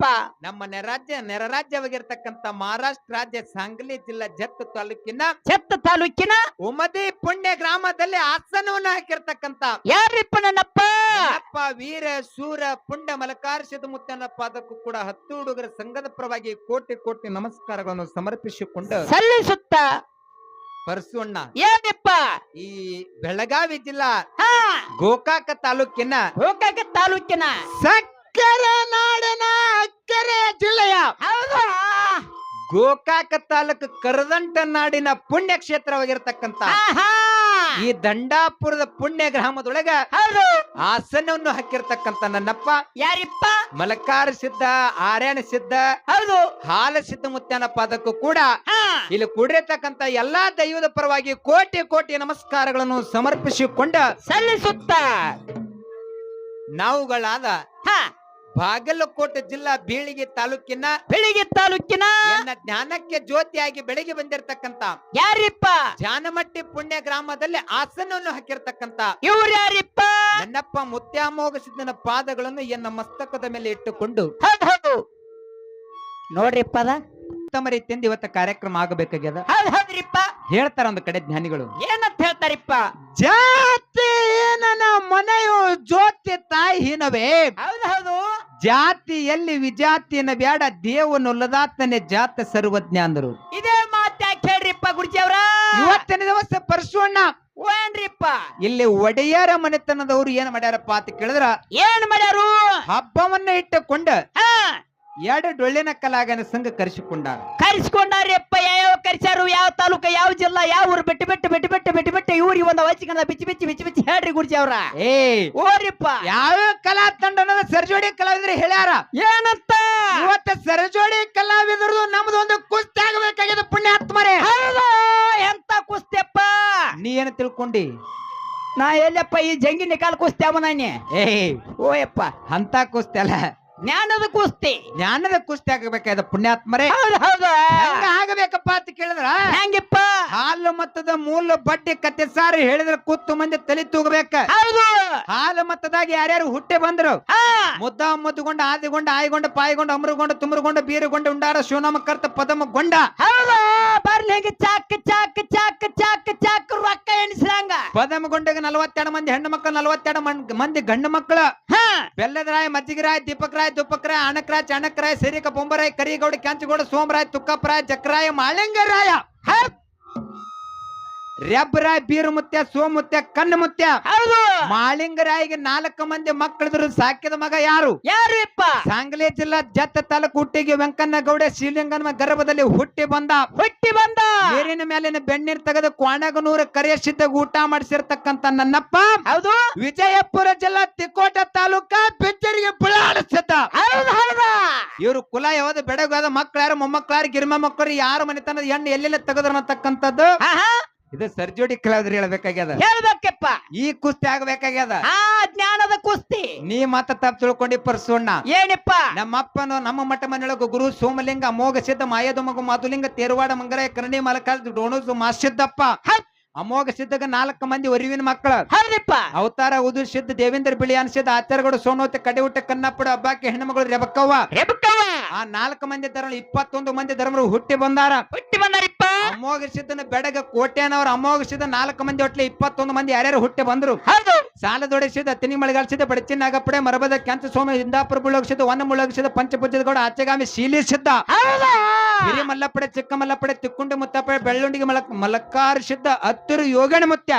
ಯಾರಿಪ್ಪ ನಮ್ಮ ನೆರಾಜ್ಯ ನೆರರಾಜ್ಯವಾಗಿರ್ತಕ್ಕಂತ ಮಹಾರಾಷ್ಟ್ರ ರಾಜ್ಯ ಸಾಂಗ್ಲಿ ಜಿಲ್ಲಾ ಜತ್ ತಾಲೂಕಿನ ಜತ್ ತಾಲೂಕಿನ ಉಮದಿ ಪುಣ್ಯ ಗ್ರಾಮದಲ್ಲಿ ಆಸನವನ್ನು ಹಾಕಿರ್ತಕ್ಕಂತ ಯಾರಿಪ್ಪ ನನ್ನಪ್ಪ? ಅಪ್ಪ ವೀರ ಸೂರ ಪುಂಡ ಮಲಕಾರ್ಷದ ಮುತ್ತನಪ್ಪ ಅದಕ್ಕೂ ಕೂಡ ಹತ್ತು ಹುಡುಗರ ಸಂಘದ ಪರವಾಗಿ ಕೋಟಿ ಕೋಟಿ ನಮಸ್ಕಾರಗಳನ್ನು ಸಮರ್ಪಿಸಿಕೊಂಡು ಸಲ್ಲಿಸುತ್ತ. ಪರಸುಣ್ಣ ಏನಪ್ಪ ಈ ಬೆಳಗಾವಿ ಜಿಲ್ಲಾ ಹಾ. ಗೋಕಾಕ ತಾಲೂಕಿನ ಗೋಕಾಕ ತಾಲೂಕಿನ ಸಕ್ಕರೆ ನಾಡಿನ ಗೋಕಾಕ ತಾಲೂಕು ಕರದಂಟ ನಾಡಿನ ಪುಣ್ಯ ಕ್ಷೇತ್ರವಾಗಿರತಕ್ಕಂತ ಆಹಾ. ಈ ದಂಡಾಪುರದ ಪುಣ್ಯ ಗ್ರಾಮದೊಳಗ ಆಸನವನ್ನು ಹಾಕಿರ್ತಕ್ಕಂತ ನನ್ನಪ್ಪ. ಯಾರಿಪ್ಪ? ಮಲಕಾರ ಸಿದ್ಧ ಆರ್ಯಾಣ ಸಿದ್ಧ ಹೌದು. ಹಾಲ ಸಿದ್ಧ ಮುತ್ಯನ ಪಾದಕ್ಕೂ ಕೂಡ ಇಲ್ಲಿ ಕೂಡಿರ್ತಕ್ಕಂತ ಎಲ್ಲಾ ದೈವದ ಪರವಾಗಿ ಕೋಟಿ ಕೋಟಿ ನಮಸ್ಕಾರಗಳನ್ನು ಸಮರ್ಪಿಸಿಕೊಂಡ ಸಲ್ಲಿಸುತ್ತ. ನಾವುಗಳಾದ ಹಾ. ಬಾಗಲಕೋಟೆ ಜಿಲ್ಲಾ ಬೀಳಿಗೆ ತಾಲೂಕಿನ ಬೆಳಿಗ್ಗೆ ತಾಲೂಕಿನ ಎನ್ನ ಜ್ಞಾನಕ್ಕೆ ಜ್ಯೋತಿಯಾಗಿ ಬೆಳಗ್ಗೆ ಬಂದಿರತಕ್ಕಂತ ಯಾರಿಪ್ಪ? ಜಾನಮಟ್ಟಿ ಪುಣ್ಯ ಗ್ರಾಮದಲ್ಲಿ ಆಸನವನ್ನು ಹಾಕಿರ್ತಕ್ಕಂತ ಇವ್ರು ಯಾರಿಪ್ಪ ನನ್ನಪ್ಪ ಮುತ್ಯಾಮೋಗ ಸಿದ್ದನ ಪಾದಗಳನ್ನು ಎನ್ನ ಮಸ್ತಕದ ಮೇಲೆ ಇಟ್ಟುಕೊಂಡು ಹೌದು ಹೌದು. ನೋಡ್ರಿಪ್ಪ ಅದ? ಉತ್ತಮ ರೀತಿಯಿಂದ ಇವತ್ತ ಕಾರ್ಯಕ್ರಮ ಆಗಬೇಕಾಗ್ಯದ. ಹೌದು ಹೌದ್ರಿಪ್ಪ. ಹೇಳ್ತಾರ ಒಂದು ಕಡೆ ಜ್ಞಾನಿಗಳು. ಏನಂತ ಹೇಳ್ತಾರಿಪ್ಪ? ಜಾತಿ ಏನನ ಮನೆಯು ಜ್ಯೋತಿ ತಾಯಿನವೇ ಹೌದು ಹೌದು. ಜಾತಿಯಲ್ಲಿ ವಿಜಾತಿಯನ್ನ ಬ್ಯಾಡ ದೇವನೊಲ್ಲದಾತನೇ ಜಾತ ಸರ್ವಜ್ಞ ಅಂದರು. ಇದೇ ಮಾತ್ಯ ಕೇಳ್ರಿಪ್ಪ ಹೇಳ್ರಿಪ್ಪ ಅವ್ರ? ಇವತ್ತಿನ ದಿವಸ ಪರಶುವಣ್ಣ. ಏನ್ರಿಪ್ಪ? ಇಲ್ಲಿ ಒಡೆಯರ ಮನೆತನದವರು ಏನ್ ಮಾಡ್ಯಾರಪ್ಪ ಅಂತ ಕೇಳಿದ್ರ? ಏನ್ ಮಾಡ್ಯಾರು? ಹಬ್ಬವನ್ನ ಇಟ್ಟುಕೊಂಡ ಎರಡು ಡೊಳ್ಳಿನ ಕಲಾಗನ ಸಂಘ ಕರೆಸಿಕೊಂಡಾರ. ಕರ್ಸ್ಕೊಂಡಾರ್ಯಪ್ಪ ಕರ್ಸ್ಯಾರು ಯಾವ ತಾಲೂಕ ಯಾವ ಜಿಲ್ಲಾ ಯಾವ ಊರು ಬಿಟ್ಟು ಬಿಟ್ಟು ಬಿಟ್ಟು ಬಿಟ್ಟು ಬಿಟ್ಟು ಬಿಟ್ಟು ಇವ್ರಿಗೆ ಒಂದು ವಚಿಕಂದ ಬಿಚ್ಚಿ ಬಿಚ್ಚಿ ಬಿಚ್ಚಿ ಬಿಚ್ಚಿ ಹೇಳ್ರಿ ಗುರುಜಿ ಅವ್ರ. ಏ ಓರಿಪ್ಪ ಯಾವ ಕಲಾ ತಂಡ ಅನ್ನೋದು ಸರಜೋಡಿ ಕಲಾವಿದ್ರು ಹೇಳ್ಯಾರ? ಏನಂತ? ಇವತ್ತು ಸರ್ಜೋಡಿ ಕಲಾವಿದರು ನಮ್ದು ಒಂದು ಕುಸ್ತಿ ಆಗಬೇಕಾಗಿದೆ ಪುಣ್ಯಾತ್ಮರೇ. ಹೌದು ಎಂತ ಕುಸ್ತಿಯಪ್ಪ? ನೀ ಏನ ತಿಳ್ಕೊಂಡಿ? ನಾ ಎಲ್ಲಪ್ಪ ಈ ಜಂಗಿ ನಿಕಾಲ್ ಕುಸ್ತಿ ಅವನೇ ಏ ಓಯಪ್ಪ. ಅಂತ ಕುಸ್ತಿ ಅಲ್ಲ. ಜ್ಞಾನದ ಕುಸ್ತಿ. ಜ್ಞಾನದ ಕುಸ್ತಿ ಆಗಬೇಕಾದ ಪುಣ್ಯಾತ್ಮರೇ. ಹೌದು ಹೌದು. ಹೆಂಗ ಆಗಬೇಕಪ್ಪ ಅಂತ ಕೇಳಿದ್ರ? ಹೆಂಗಿಪ್ಪ? ಹಾಲು ಮತ್ತದ ಮೂಲ ಬಡ್ಡಿ ಕತ್ತೆ ಸಾರಿ ಹೇಳಿದ್ರ ಕೂತು ಮಂದಿ ತಲೆ ತೂಗಬೇಕ. ಹೌದು. ಹಾಲು ಮತ್ತದಾಗ ಯಾರ್ಯಾರು ಹುಟ್ಟೆ ಬಂದ್ರು? ಮುದ್ದ ಮುದ್ದುಗೊಂಡ ಆದಿಗೊಂಡ ಆಯ್ಗೊಂಡ ಪಾಯ್ಗೊಂಡ ಅಮರುಗೊಂಡ ತುಮರುಗೊಂಡ ಬೀರುಗೊಂಡ ಉಂಡಾರ ಶಿವನಾಮ ಕರ್ತ ಪದಮ ಗೊಂಡ. ಹೌದು. ಬರ್ಲಿ ಹೆಂಗ ಚಾಕ್ ಚಾಕ್ ಚಾಕ್ ಚಾಕ್ ಚಾಕ್ ರೊಕ್ಕ ಎಣಿಸಿದಂಗ ಪದಮ ಗೊಂಡಗ ನಲವತ್ತೆರಡು ಮಂದಿ ಹೆಣ್ಣು ಮಕ್ಕಳು ನಲವತ್ತೆರಡು ಮಂದಿ ಗಂಡು ಮಕ್ಕಳು. ಹಾ. ದೀಪಕ್ ಮಜ್ಜಿಗರಾಯ್ ದೀಪಕರಾಯ್ ತುಪ್ಪಕರಾಯ್ ಅಣಕರಾಯ್ ಚಣಕರಾಯ್ ಸಿರಿಕ ಬೊಂಬರಾಯ್ ಕರಿಗೌಡ ಕೆಂಚಗೌಡ ಸೋಮರಾಯ್ ತುಕ್ಕಪ್ಪರಾಯ್ ಚಕ್ರಾಯ ಮಾಳಿಂಗರಾಯ ಹೌದ್. ರೆಬ್ಬರಾಯ್ ಬೀರುಮುತ್ಯ ಸೋಮುತ್ಯ ಕಣ್ಣು ಮುತ್ಯ. ಹೌದು. ಮಾಳಿಂಗರಾಯಿಗೆ ನಾಲ್ಕು ಮಂದಿ ಮಕ್ಕಳಿದ್ರು ಸಾಕಿದ ಮಗ ಯಾರು? ಯಾರಿಪ್ಪ ಸಾಂಗ್ಲಿ ಜಿಲ್ಲಾ ಜತ್ತ ತಾಲೂಕು ಹುಟ್ಟಿಗೆ ವೆಂಕಣ್ಣ ಗೌಡ ಶ್ರೀಲಿಂಗನ ಗರ್ಭದಲ್ಲಿ ಹುಟ್ಟಿ ಬಂದ. ಹುಟ್ಟಿ ಬಂದ. ನೀರಿನ ಮೇಲಿನ ಬೆಣ್ಣೀರ್ ತೆಗೆದು ಕ್ವಾಣಗನೂರ ಸಿದ್ಧ ಊಟ ಮಾಡಿಸಿರ್ತಕ್ಕಂತ ನನ್ನಪ್ಪ ಹೌದು. ವಿಜಯಪುರ ಜಿಲ್ಲಾ ತಿಕೋಟ ತಾಲೂಕ ಬೆಚ್ಚರಿಗೆ ಬುಳಾಡಿಸಿದ್ದ ಹೌದು ಹೌದಾ. ಇವರು ಕುಲ ಯಾವ್ದು ಬೆಡಗಾದ ಮಕ್ಕಳು ಯಾರು ಮೊಮ್ಮಕ್ಕಳು ಯಾರು ಗಿರ್ಮ ಮಕ್ಕಳು ಯಾರು ಮನೆತನದ ಹೆಣ್ಣು ಎಲ್ಲೆಲ್ಲ ತೆಗೆದ್ರು ಅನ್ನತಕ್ಕಂಥದ್ದು? ಇದು ಸರ್ಜೋಡಿ ಕಲಾವಿದ್ರು ಹೇಳ್ಬೇಕಾಗ್ಯದ. ಹೇಳ್ಬೇಕಪ್ಪ. ಈ ಕುಸ್ತಿ ಆಗ್ಬೇಕಾಗ್ಯದ. ಆ ಜ್ಞಾನದ ಕುಸ್ತಿ. ನೀ ಮತ್ತ ತಪ್ಪು ತಿಳ್ಕೊಂಡಿ ಪರ್ಸೋಣ್ಣ ಏನಿಪ್ಪ? ನಮ್ಮಪ್ಪನು ನಮ್ಮ ಮಠ ಮನೆಯೊಳಗ ಗುರು ಸೋಮಲಿಂಗ ಅಮೋಘ ಸಿದ್ಧ ಮಾಯದ ಮಗು ಮಾತುಲಿಂಗ ತೇರವಾಡ ಮಂಗರಾಯ ಕರಣಿ ಮಲಕ ಡೋಣಸು ಮಾಸಿದ್ದಪ್ಪ ಸಿದ್ಧಪ್ಪ ಅಮೋಘ ಸಿದ್ಧಗ ನಾಲ್ಕು ಮಂದಿ ಒರಿವಿನ ಮಕ್ಕಳ. ಹೌದಪ್ಪ ಅವತಾರ ಉದು ಸಿದ್ಧ ದೇವೇಂದ್ರ ಬಿಳಿ ಅನ್ಸಿದ್ದ ಆಚಾರಗಳು ಸೋನೋತೆ ಕಡೆವುಟ್ಟ ಕನ್ನಪ್ಪಡ ಹಬ್ಬಕ್ಕೆ ರೆಬಕ್ಕವ್ವ. ರೆಬಕ್ಕವ್ವ. ಆ ನಾಲ್ಕು ಮಂದಿ ಧರ್ಮ ಇಪ್ಪತ್ತೊಂದು ಮಂದಿ ಧರ್ಮರು ಹುಟ್ಟಿ ಬಂದಾರ. ಹುಟ್ಟಿ ಬಂದಾರಿಪ್ಪ. ಅಮೋಘ ಸಿದ್ಧನ ಬೆಡಗ ಕೋಟ್ಯಾನವ್ರ ಅಮೋಘ ಸಿದ್ಧ ನಾಲ್ಕು ಮಂದಿ ಒಟ್ಲೆ ಇಪ್ಪತ್ತೊಂದು ಮಂದಿ ಯಾರ್ಯಾರು ಹುಟ್ಟೆ ಬಂದ್ರು. ಸಾಲದೊಡೆಸಿದ ತಿನಿ ಮಳೆಗಾಲಿಸಿದ ಬಡಚಿನ್ನಾಗಪ್ಪಡೆ ಮರಬದ ಕೆಂಚ ಸೋಮ ಇಂದಾಪುರ ಮುಳುಗಿಸಿದ ಒನ್ನ ಮುಳುಗಿಸಿದ ಪಂಚಪುಜದ ಗೌಡ ಆಚೆಗಾಮಿ ಶೀಲಿಸಿದ್ದ. ಹಿರಿ ಮಲ್ಲಪ್ಪಡೆ ಚಿಕ್ಕ ಮಲ್ಲಪ್ಪಡೆ ತಿಕ್ಕುಂಡ ಮುತ್ತಪ್ಪಡೆ ಬೆಳ್ಳುಂಡಿಗೆ ಮಲಕ್ ಮಲಕ್ಕಾರಿಸಿದ್ದ ಹತ್ತಿರ ಯೋಗಣ ಮುತ್ಯ.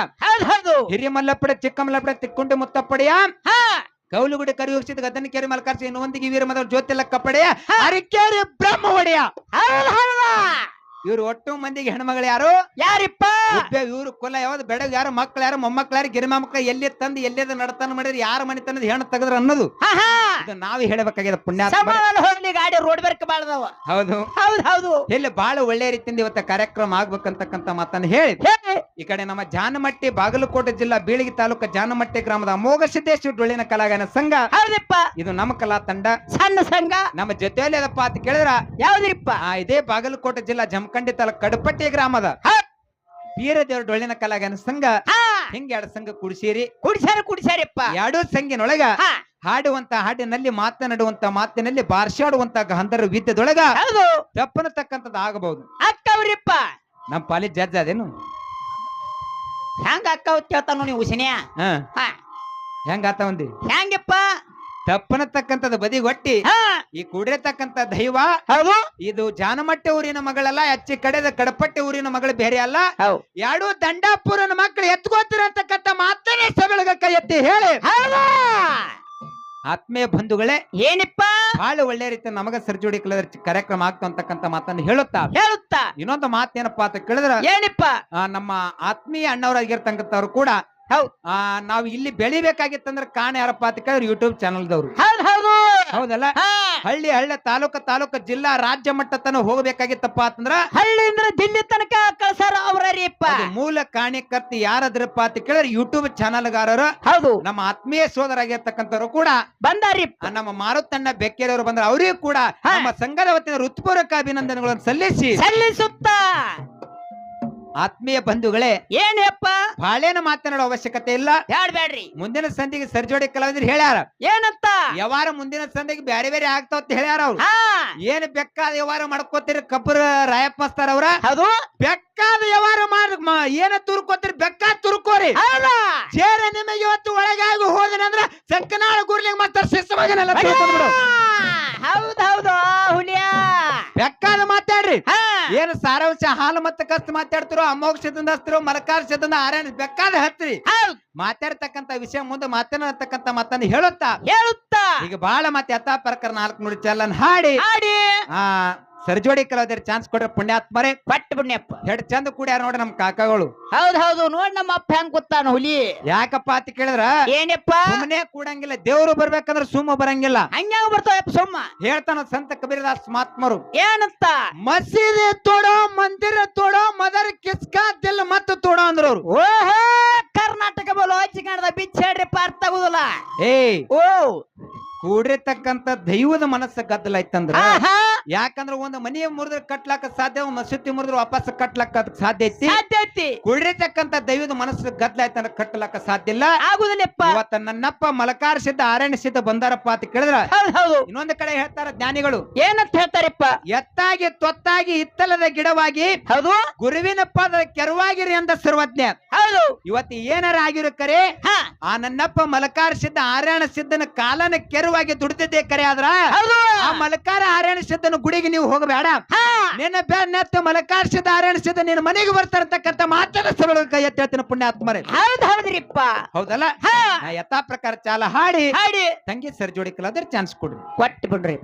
ಹಿರಿಯ ಮಲ್ಲಪ್ಪಡೆ ಚಿಕ್ಕ ಮಲ್ಲಪ್ಪಡೆ ತಿಕ್ಕುಂಡ ಮುತ್ತಪ್ಪಡೆಯ. ಕೌಲುಗುಡಿ ಕರಿ ಹೋಗಿಸಿದ ಗದ್ದನ ಕೇರಿ ಮಲಕಾರ್ಸಿ ಇನ್ನೊಂದಿಗೆ ವೀರ ಮದ ಜ್ಯೋತಿಲ್ಲ ಕಪ್ಪಡೆಯ ಅರಿಕೇರಿ ಬ್ರಹ್ಮ ಒಡೆಯ ಇವ್ರು ಒಟ್ಟು ಮಂದಿಗೆ ಹೆಣ್ಮಗಳು ಯಾರು? ಯಾರಿಪ್ಪ? ಇವ್ರು ಕುಲ ಯಾವ್ದು ಬೆಡಗ್ ಯಾರು ಮಕ್ಳು ಯಾರು ಮೊಮ್ಮಕ್ಳು ಯಾರು ಗಿರಿಮಾ ಮಕ್ಳು ಎಲ್ಲಿ ತಂದು ಎಲ್ಲಿದ ನಡತನ ಮಾಡಿದ್ರೆ ಯಾರ ಮನೆತನದ ಹೆಣ್ಣು ತೆಗೆದ್ರ ಅನ್ನೋದು. ಆಹಾ ಇದು ನಾವೇ ಹೇಳಬೇಕಾಗಿದೆ ಪುಣ್ಯ ಸಮಾಧಾನ ಹೋಗ್ಲಿ ಗಾಡಿ ರೋಡ್ ಬರ್ಕ ಬಾಳ್ದವ. ಹೌದು. ಹೌದು ಹೌದು. ಇಲ್ಲಿ ಬಹಳ ಒಳ್ಳೆ ರೀತಿಯಿಂದ ಇವತ್ತ ಕಾರ್ಯಕ್ರಮ ಆಗ್ಬೇಕಂತಕ್ಕಂತ ಮಾತನ್ನ ಹೇಳಿ. ಹೇಳಿ ಈ ಕಡೆ ನಮ್ಮ ಜಾನಮಟ್ಟಿ ಬಾಗಲಕೋಟೆ ಜಿಲ್ಲಾ ಬೀಳಿಗೆ ತಾಲೂಕು ಜಾನಮಟ್ಟಿ ಗ್ರಾಮದ ಅಮೋಘ ಸಿದ್ದೇಶ್ವರ ಡೊಳ್ಳಿನ ಕಲಾಗನ ಸಂಘ. ಹೌದಪ್ಪ. ಇದು ನಮ್ಮ ಕಲಾ ತಂಡ. ಸಣ್ಣ ಸಂಘ. ನಮ್ಮ ಜೊತೆಯಲ್ಲಿ ಅದಪ್ಪ ಅಂತ ಕೇಳಿದ್ರ? ಯಾವ್ದ್ರಿಪ್ಪ? ಆ ಇದೇ ಬಾಗಲಕೋಟೆ ಜಿಲ್ಲಾ ಜಮಖಂಡಿ ತಾಲೂಕು ಕಡಪಟ್ಟಿ ಗ್ರಾಮದ. ಹೌದ್. ಬೀರದೇವ್ರ ಡೊಳ್ಳಿನ ಕಲಾಗನ ಸಂಘ. ಹಾ. ಹಿಂಗ ಎರಡು ಸಂಘ ಕುಡಿಸಿರಿ. ಕುಡಿಸ್ಯಾರ ಕುಡಿಸ್ಯಾರಪ್ಪ. ಎರಡು ಸಂಘಿನೊಳಗ ಹಾ. ಹಾಡುವಂತ ಹಾಡಿನಲ್ಲಿ ಮಾತನಾಡುವಂತ ಮಾತಿನಲ್ಲಿ ಬಾರ್ಷಾಡುವಂತ ಗಂಧರ್ವ ವಿದ್ಯದೊಳಗ ಹೌದು. ತಪ್ಪನತಕ್ಕಂಥದ್ದು ಆಗಬಹುದು. ಅಕ್ಕವ್ರಿಪ್ಪ. ನಮ್ಮ ಪಾಲಿ ಜಡ್ಜ್ ಅದೇನು? ಹೆಂಗ ಅಕ್ಕವ್ ಕೇಳ್ತಾನ ನೀವು ಉಸಿನ್ಯಾ? ಹಾ. ಹಾ. ಹೆಂಗಾತ ಒಂದಿ ಹೆಂಗಪ್ಪ? ತಪ್ಪನತಕ್ಕಂಥದ್ದು ಬದಿಗೊಟ್ಟಿ ಹಾ. ಈ ಕೂಡಿರತಕ್ಕಂತ ದೈವ ಹೌದು. ಇದು ಜಾನಮಟ್ಟೆ ಊರಿನ ಮಗಳಲ್ಲ ಅಚ್ಚಿ ಕಡೆದ ಕಡಪಟ್ಟೆ ಊರಿನ ಮಗಳು ಬೇರೆ ಅಲ್ಲ. ಎರಡು ದಂಡಾಪುರನ ಮಕ್ಕಳು ಎತ್ಕೋತಿರತಕ್ಕಂತ ಮಾತನೇ ಸಬಳಗ ಕೈ ಎತ್ತಿ ಹೇಳಿ. ಹೌದಾ. ಆತ್ಮೀಯ ಬಂಧುಗಳೇ ಏನಿಪ್ಪ? ಬಹಳ ಒಳ್ಳೆ ರೀತಿ ನಮಗ ಸರ್ಜೋಡಿ ಕಲರ್ ಕಾರ್ಯಕ್ರಮ ಆಗ್ತಾ ಅಂತಕ್ಕಂತ ಮಾತನ್ನು ಹೇಳುತ್ತಾ? ಹೇಳುತ್ತಾ? ಇನ್ನೊಂದು ಮಾತೇನಪ್ಪಾ ಅಂತ ಕೇಳಿದ್ರ ಏನಿಪ್ಪ? ನಮ್ಮ ಆತ್ಮೀಯ ಅಣ್ಣವರಾಗಿರ್ತಕ್ಕಂಥವ್ರು ಕೂಡ ಹೌದು. ನಾವು ಇಲ್ಲಿ ಬೆಳಿಬೇಕಾಗಿತ್ತಂದ್ರ ಕಾಣ ಯಾರಪ್ಪ ಅಂತ ಕೇಳಿದ್ರೆ ಯೂಟ್ಯೂಬ್ ಚಾನಲ್ದವ್ರು. ಹೌದ್ ಹೌದು. ಹೌದಲ್ಲ? ಹಳ್ಳಿ ಹಳ್ಳಿ ತಾಲೂಕ ತಾಲೂಕ ಜಿಲ್ಲಾ ರಾಜ್ಯ ಮಟ್ಟ ತನಕ ಹೋಗ್ಬೇಕಾಗಿತ್ತಪ್ಪ ಅಂತಂದ್ರ? ಹಳ್ಳಿಯಿಂದ ದಿಲ್ಲಿ ತನಕ ಕಳ್ಸಾರ ಅದು ಮೂಲ ಕಾರಣಕರ್ತಿ ಯಾರದ್ರಪ್ಪ ಅಂತ ಕೇಳಿದ್ರೆ ಯೂಟ್ಯೂಬ್ ಚಾನಲ್ಗಾರರು ಹೌದು. ನಮ್ಮ ಆತ್ಮೀಯ ಸೋದರಾಗಿರ್ತಕ್ಕಂಥವ್ರು ಕೂಡ ಬಂದಾರಿ ನಮ್ಮ ಮಾರುತಣ್ಣ ಬೆಕ್ಕೇರಿಯವರು ಬಂದ್ರೆ ಅವರಿಗೂ ಕೂಡ. ನಮ್ಮ ಸಂಘದ ವತಿಯಿಂದ ಹೃತ್ಪೂರ್ವಕ ಅಭಿನಂದನೆಗಳನ್ನು ಸಲ್ಲಿಸಿ. ಸಲ್ಲಿಸುತ್ತ. ಆತ್ಮೀಯ ಬಂಧುಗಳೇ ಏನಪ್ಪ ಬಾಳೇನ ಮಾತನಾಡೋ ಅವಶ್ಯಕತೆ ಇಲ್ಲ. ಹೇಳ್ಬೇಡ್ರಿ ಮುಂದಿನ ಸಂಧಿಗೆ ಸರ್ಜೋಡಿ ಕಲಾವಿದ್ರು ಹೇಳ್ಯಾರ. ಏನಂತ? ಯಾವಾರ ಮುಂದಿನ ಸಂಧಿಗೆ ಬೇರೆ ಬೇರೆ ಆಗ್ತಾವ ಅಂತ ಹೇಳ್ಯಾರ ಅವ್ರು. ಹಾ. ಏನ್ ಬೆಕ್ಕಾದ ವ್ಯವಹಾರ ಮಾಡ್ಕೋತೀರಿ ಕಬ್ಬರ ರಾಯಪ್ಪ ಸರ್ ಅವ್ರ? ಅದು ಬೆಕ್ಕಾದ ವ್ಯವಹಾರ ಮಾಡ್ ಮ- ಏನ ತುರ್ಕೋತೀರಿ? ಬೆಕ್ಕ ತುರ್ಕೋರಿ. ಹೌದಾ? ಸೇರ ನಿಮಗೆ ಇವತ್ತು ಒಳಗಾಗಿ ಹೋದನಂದ್ರ ಸಂಕನಾಳ ಗುರ್ಲಿಂಗ್ ಮಾಸ್ತರ ತಿಳ್ಕೊಂಡ್ಬಿಡು ಹೌದ್ ಹೌದು ಹುಲಿಯ. ಬೆಕ್ಕಾದ ಹಾ. ಏನು ಸಾರಾಂಶ ಹಾಲು ಮತ್ತೆ ಕಷ್ಟ ಮಾತಾಡ್ತಿರೋ ಅಮೋಘ ಸಿದ್ಧಂದ ಹಸ್ತಿರೋ ಮಲಕಾರ ಸಿದ್ಧಂದ ಆರ್ಯನ ಬೆಕ್ಕಾದ ಹತ್ರಿ ಹೌದ್. ಮಾತಾಡ್ತಕ್ಕಂತ ವಿಷಯ ಮುಂದೆ ಮಾತನಾಡ್ತಕ್ಕಂತ ಮತ್ತನ್ನು ಹೇಳುತ್ತಾ? ಹೇಳುತ್ತಾ? ಈಗ ಬಹಳ ಮತ್ತೆ ಯಥಾ ಪ್ರಕಾರ ನಾಲ್ಕು ನೋಡಿ ಚಲನ್ ಹಾಡಿ. ಹಾಡಿ. ಆ ಸರ್ಜೋಡಿ ಕಲಾವಿದರು ಚಾನ್ಸ್ ಕೊಟ್ರೆ ಪುಣ್ಯಾತ್ಮರೇ ಪಟ್ ಪುಣ್ಯಪ್ಪ. ಎಡ್ ಚಂದ ಕೂಡ್ಯಾರ ನೋಡ್ರಿ ನಮ್ ಕಾಕಾಗಳು. ಹೌದ್ ಹೌದು ನೋಡ್ ನಮ್ಮ ಅಪ್ಪ ಹೆಂಗ್ ಕೂತಾನ ಹುಲಿ. ಯಾಕಪ್ಪ ಅಂತ ಕೇಳಿದ್ರ? ಏನಪ್ಪ? ಸುಮ್ಮನೆ ಕೂಡಂಗಿಲ್ಲ ದೇವ್ರು ಬರ್ಬೇಕಂದ್ರ ಸುಮ್ಮ ಬರಂಗಿಲ್ಲ. ಹಂಗ್ಯಾಂಗ ಬರ್ತಾವ ಸುಮ್ಮ? ಹೇಳ್ತಾನ ಸಂತ ಕಬೀರದಾಸ್ ಮಾತ್ಮರು ಏನಂತ? ಮಸೀದಿ ತೋಡೋ ಮಂದಿರ ತೋಡೋ ಮದರ್ ಕಿಸ್ಕ ದಿಲ್ ಮತ್ತು ತೋಡೋ ಅಂದ್ರವ್ರು. ಓಹೋ ಕರ್ನಾಟಕ ಬೋಲು ಹಚ್ಚಿ ಕಾಣದ ಬಿಚ್ಚ ಹೇಳ್ರಿ ಅರ್ಥ ಏ ಓ ಕೂಡಿರ್ತಕ್ಕಂತ ದೈವದ ಮನಸ್ಸ ಗದ್ದಲ ಐತಂದ್ರ ಯಾಕಂದ್ರ ಒಂದ್ ಮನಿ ಮುರಿದ್ರ ಕಟ್ಲಾಕ ಸಾಧ್ಯ ಒಂದ್ ಮಸೂತಿ ಮುರಿದ್ರ ವಾಪಸ್ ಕಟ್ಲಾಕ ಸಾಧ್ಯ ಐತಿ? ಐತಿ ಕೂಡಿರ್ತಕ್ಕಂತ ದೈವದ ಮನಸ್ಸು ಗದ್ದಲ ಐತಂದ್ರ ಕಟ್ಲಾಕ ಸಾಧ್ಯ ಇಲ್ಲ? ಆಗುದಿಲ್ಲಪ್ಪ. ಇವತ್ತ ನನ್ನಪ್ಪ ಮಲಕಾರ ಸಿದ್ಧ ಅರಣ್ಯ ಸಿದ್ಧ ಬಂದಾರಪ್ಪ ಅಂತ ಕೇಳಿದ್ರ? ಇನ್ನೊಂದ್ ಕಡೆ ಹೇಳ್ತಾರ ಜ್ಞಾನಿಗಳು ಏನಂತ ಹೇಳ್ತಾರಪ್ಪ? ಎತ್ತಾಗಿ ತೊತ್ತಾಗಿ ಹಿತ್ತಲದ ಗಿಡವಾಗಿ ಹೌದು. ಗುರುವಿನ ಪದ ಕೆರವಾಗಿರಿ ಅಂದ ಸರ್ವಜ್ಞ. ಹೌದು. ಇವತ್ತು ಏನಾರ ಆಗಿರೋ ಕರೆ ಆ ನನ್ನಪ್ಪ ಮಲಕಾರ ಸಿದ್ಧ ಆರಣ್ಯ ಸಿದ್ಧನ ಕಾಲನ ಕೆರುವಾಗಿ ದುಡಿದಿದ್ದೆ ಕರೆ ಆದ್ರ? ಆ ಮಲಕಾರ ಆರ್ಯಣ ಸಿದ್ಧನ ಗುಡಿಗೆ ನೀವು ಹೋಗಬೇಡ. ಹಾ. ನಿನ್ನ ಬೆನ್ನತ್ತ ಮಲಕಾರ ಸಿದ್ಧ ಆರ್ಯಣ ಸಿದ್ಧ ನಿನ್ನ ಮನೆಗೆ ಬರ್ತಾರತಕ್ಕಂತ ಮಾತಾಡ ಸಬಳ ಕೈ ಎತ್ತಿನ ಪುಣ್ಯಾತ್ಮರೇ. ಹೌದ್ ಹೌದ್ರಿಪ್ಪ. ಹೌದಲ್ಲ? ಯಥಾ ಪ್ರಕಾರ ಚಾಲ ಹಾಡಿ. ಹಾಡಿ. ತಂಗಿ ಸರ್ ಜೋಡಿ ಕಲಾದ್ರೆ ಚಾನ್ಸ್ ಕೊಡ್ರಿ. ಕೊಟ್ಟು ಬಿಡ್ರಿ.